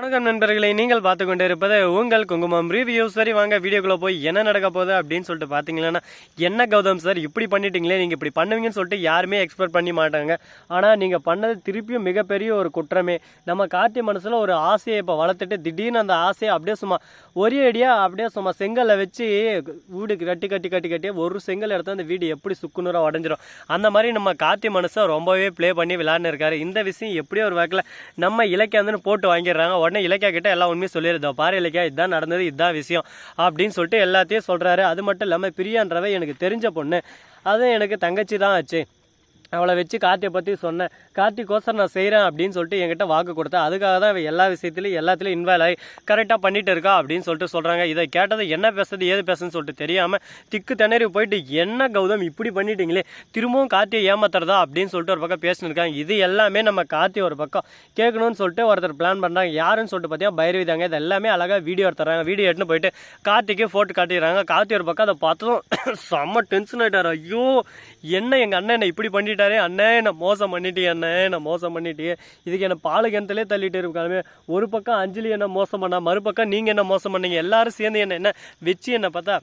வணக்கம் நண்பர்களை நீங்கள் பார்த்து கொண்டு இருப்பது உங்கள் குங்குமம் ரிவ்யூ சரி வாங்க வீடியோக்குள்ளே போய் என்ன நடக்க போகுது அப்படின்னு சொல்லிட்டு பார்த்தீங்கன்னா என்ன கௌதம் சார் இப்படி பண்ணிட்டீங்களே நீங்கள் இப்படி பண்ணுவீங்கன்னு சொல்லிட்டு யாருமே எக்ஸ்பெக்ட் பண்ணி மாட்டாங்க. ஆனால் நீங்கள் பண்ணது திருப்பியும் மிகப்பெரிய ஒரு குற்றமே. நம்ம கார்த்தி மனசில் ஒரு ஆசையை இப்போ வளர்த்துட்டு திடீர்னு அந்த ஆசையை அப்படியே சும்மா ஒரே அடியாக அப்படியே சும்மா செங்கலை வச்சு வீடு கட்டி கட்டி கட்டி கட்டி ஒரு செங்கல் எடுத்து அந்த வீடு எப்படி சுக்குநூறாக உடஞ்சிரும். அந்த மாதிரி நம்ம கார்த்தி மனசை ரொம்பவே ப்ளே பண்ணி விளாட்னு இருக்காரு. இந்த விஷயம் எப்படியோ ஒரு வாக்கில் நம்ம இலக்கியாந்துன்னு போட்டு வாங்கிடுறாங்க. உடனே இலக்கியா கிட்ட எல்லாம் உண்மையும் சொல்லியிருந்தோம். பாரு இலக்கியா இதுதான் நடந்தது இதுதான் விஷயம் அப்படின்னு சொல்லிட்டு எல்லாத்தையும் சொல்றாரு. அது மட்டும் இல்லாமல் பிரியான்றவ எனக்கு தெரிஞ்ச பொண்ணு. அதுவும் எனக்கு தங்கச்சி தான் ஆச்சு. அவளை வச்சு கார்த்தியை பற்றி சொன்னேன். கார்த்திக்கோசரம் நான் செய்கிறேன் அப்படின்னு சொல்லிட்டு என்கிட்ட வாக்கு கொடுத்தா அதுக்காக தான் எல்லா விஷயத்துலையும் எல்லாத்துலையும் இன்வால்வ் ஆகி கரெக்டாக பண்ணிட்டு இருக்கா அப்படின்னு சொல்லிட்டு சொல்கிறாங்க இதை கேட்டது என்ன பேசுறது ஏது பேசுன்னு சொல்லிட்டு தெரியாமல் திக்கு திணறி போயிட்டு என்ன கௌதம் இப்படி பண்ணிட்டீங்களே? திரும்பவும் கார்த்தியை ஏமாத்துறதா? அப்படின்னு சொல்லிட்டு ஒரு பக்கம் பேசின்னு இருக்காங்க. இது எல்லாமே நம்ம கார்த்தி ஒரு பக்கம். கேட்கணும்னு சொல்லிட்டு ஒருத்தர் பிளான் பண்ணுறாங்க யாருன்னு சொல்லிட்டு பார்த்தீங்கன்னா பைரவி தாங்க. இது எல்லாமே அழகாக வீடியோ எடுத்துறாங்க. வீடியோ எடுத்துன்னு போயிட்டு கார்த்திக்கே ஃபோட்டோ காட்டிடுறாங்க. கார்த்தி ஒரு பக்கம் அதை பார்த்ததும் செம்ம டென்ஷன் ஆகிட்டார் ஐயோ என்ன எங்கள் அண்ணன் என்ன இப்படி பண்ணிட்டார்? அண்ணே நான் மோசம் பண்ணிட்டே அண்ணே நான் மோசம் பண்ணிட்டே இதுக்கு என்ன பாலு கிணத்துலேயே தள்ளிட்டு இருக்காங்க ஒரு பக்கம் அஞ்சலி என்ன மோசம் பண்ணா மறுபக்கம் நீங்கள் என்ன மோசம் பண்ணீங்க. எல்லாரும் சேர்ந்து என்ன என்ன வச்சு என்ன பார்த்தா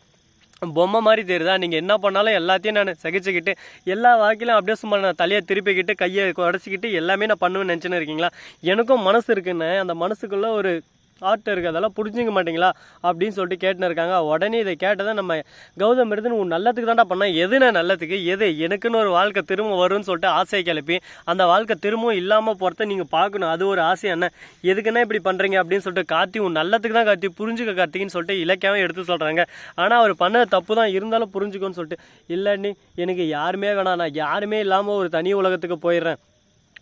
பொம்மை மாதிரி தெரியுதா? நீங்கள் என்ன பண்ணாலும் எல்லாத்தையும் நான் சகிச்சுக்கிட்டு எல்லா வாக்கிலும் அப்படியே சும்மா நான் தலையை திருப்பிக்கிட்டு கையை உடச்சிக்கிட்டு எல்லாமே நான் பண்ணுவேன்னு நினச்சின்னு இருக்கீங்களா? எனக்கும் மனசு இருக்குன்னு அந்த மனசுக்குள்ளே ஒரு ஆர்ட் இருக்குது அதெல்லாம் புரிஞ்சுக்க மாட்டீங்களா? அப்படின்னு சொல்லிட்டு கேட்டுன்னு இருக்காங்க. உடனே இதை கேட்டதை நம்ம கௌதம் இருந்து உன் நல்லதுக்கு தான்டா பண்ணேன் எதுனா நல்லதுக்கு? எது? எனக்குன்னு ஒரு வாழ்க்கை திரும்ப வரும்னு சொல்லிட்டு ஆசையை கிளப்பி அந்த வாழ்க்கை திரும்பவும் இல்லாமல் போகிறத நீங்கள் பார்க்கணும். அது ஒரு ஆசை என்ன? எதுக்குன்னா இப்படி பண்ணுறீங்க அப்படின்னு சொல்லிட்டு கார்த்தி உன் நல்லத்துக்கு தான் கார்த்தி புரிஞ்சுக்க கார்த்தின்னு சொல்லிட்டு இலக்கியாவும் எடுத்து சொல்கிறாங்க ஆனால் அவர் பண்ண தப்பு தான். இருந்தாலும் புரிஞ்சுக்கோன்னு சொல்லிட்டு இல்லைன்னு எனக்கு யாருமே வேணாம். நான் யாருமே இல்லாமல் ஒரு தனி உலகத்துக்கு போயிடுறேன்.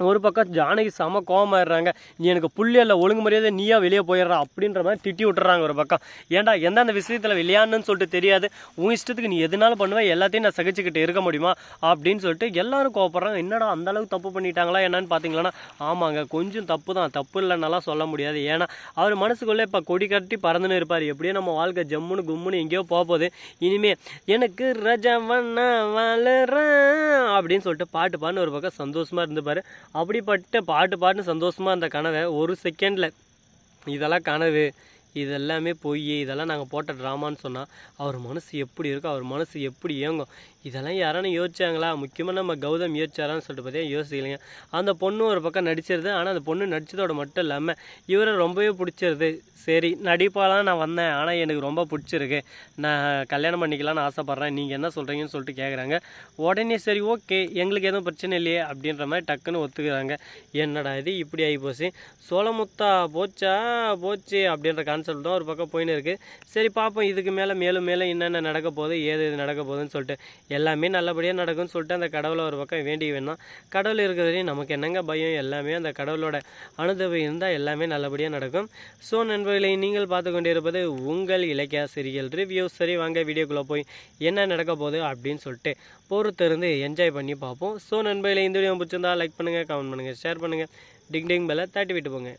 ஒரு பக்கம் ஜானகி செம கோவமாயிடுறாங்க நீ எனக்கு புள்ளியல்ல ஒழுங்கு மரியாதை நீயா வெளியே போயிடுற அப்படின்ற மாதிரி திட்டி விட்டுறாங்க ஒரு பக்கம். ஏன்டா எந்தெந்த விஷயத்தில் விளையாடணும்னு சொல்லிட்டு தெரியாது. உன் இஷ்டத்துக்கு நீ எதுனாலும் பண்ணுவேன் எல்லாத்தையும் நான் சகிச்சுக்கிட்டு இருக்க முடியுமா அப்படின்னு சொல்லிட்டு எல்லாரும் கோவப்படுறாங்க. என்னடா அந்த அளவுக்கு தப்பு பண்ணிட்டாங்களா என்னன்னு பார்த்தீங்களன்னா ஆமாங்க கொஞ்சம் தப்பு தான் தப்பு இல்லைன்னாலாம் சொல்ல முடியாது. ஏன்னா அவர் மனசுக்குள்ளே இப்போ கொடி கட்டி பறந்துன்னு இருப்பார். எப்படியோ நம்ம வாழ்க்கை ஜம்முன்னு கும்முன்னு எங்கேயோ போகுது. இனிமே எனக்கு ரஜவண்ண வளர அப்படின்னு சொல்லிட்டு பாட்டு பாடுன்னு ஒரு பக்கம் சந்தோஷமாக இருந்துப்பார். அப்படிப்பட்ட பாட்டு பாட்டுன்னு சந்தோஷமாக அந்த கனவை ஒரு செகண்டில் இதெல்லாம் கனவு. இதெல்லாமே பொய் இதெல்லாம் நாங்கள் போட்ட ட்ராமான்னு சொன்னால் அவர் மனசு எப்படி இருக்கும் அவர் மனசு எப்படி இயங்கும்? இதெல்லாம் யாரானு யோசிச்சாங்களா? முக்கியமாக நம்ம கௌதம் யோசிச்சாரான்னு சொல்லிட்டு பார்த்தீங்கன்னா யோசிக்கலைங்க. அந்த பொண்ணு ஒரு பக்கம் நடிச்சிருது. ஆனால் அந்த பொண்ணு நடித்ததோட மட்டும் இல்லாமல் இவரை ரொம்பவே பிடிச்சிருது. சரி நடிப்பாலாம் நான் வந்தேன். ஆனால் எனக்கு ரொம்ப பிடிச்சிருக்கு. நான் கல்யாணம் பண்ணிக்கலாம்னு ஆசைப்பட்றேன். நீங்கள் என்ன சொல்கிறீங்கன்னு சொல்லிட்டு கேட்குறாங்க உடனே சரி ஓகே. எங்களுக்கு எதுவும் பிரச்சனை இல்லையே அப்படின்ற மாதிரி டக்குன்னு ஒத்துக்கிறாங்க. என்னடா இது? இப்படி ஆகி போச்சு. சோளமுத்தா போச்சா? போச்சு அப்படின்ற கான்செப்ட் ஒரு பக்கம் போயின்னு இருக்குது சரி பார்ப்போம் இதுக்கு மேலே மேலும் மேலும் என்னென்ன நடக்க போகுது ஏது இது நடக்க போகுதுன்னு சொல்லிட்டு. எல்லாமே நல்லபடியாக நடக்கும்னு சொல்லிட்டு அந்த கடவுளை ஒரு பக்கம் வேண்டி வேணும். கடவுள் இருக்கிறதுலையும் நமக்கு என்னங்க பயம்? எல்லாமே அந்த கடவுளோட அனுதவி இருந்தால் எல்லாமே நல்லபடியாக நடக்கும். ஸோ நண்பர்களை நீங்கள் பார்த்து கொண்டிருப்பது உங்கள் இலக்கிய சிறியல் ரிவ்யூ சரி வாங்க வீடியோக்குள்ளே போய் என்ன நடக்க போகுது அப்படின்னு சொல்லிட்டு பொறுத்திருந்து என்ஜாய் பண்ணி பார்ப்போம் ஸோ நண்பர்களை இந்த வீடியோ பிடிச்சிருந்தா லைக் பண்ணுங்கள் கமெண்ட் பண்ணுங்கள் ஷேர் பண்ணுங்கள் டிங் டிங் பெல்லை தட்டி விட்டு போங்க.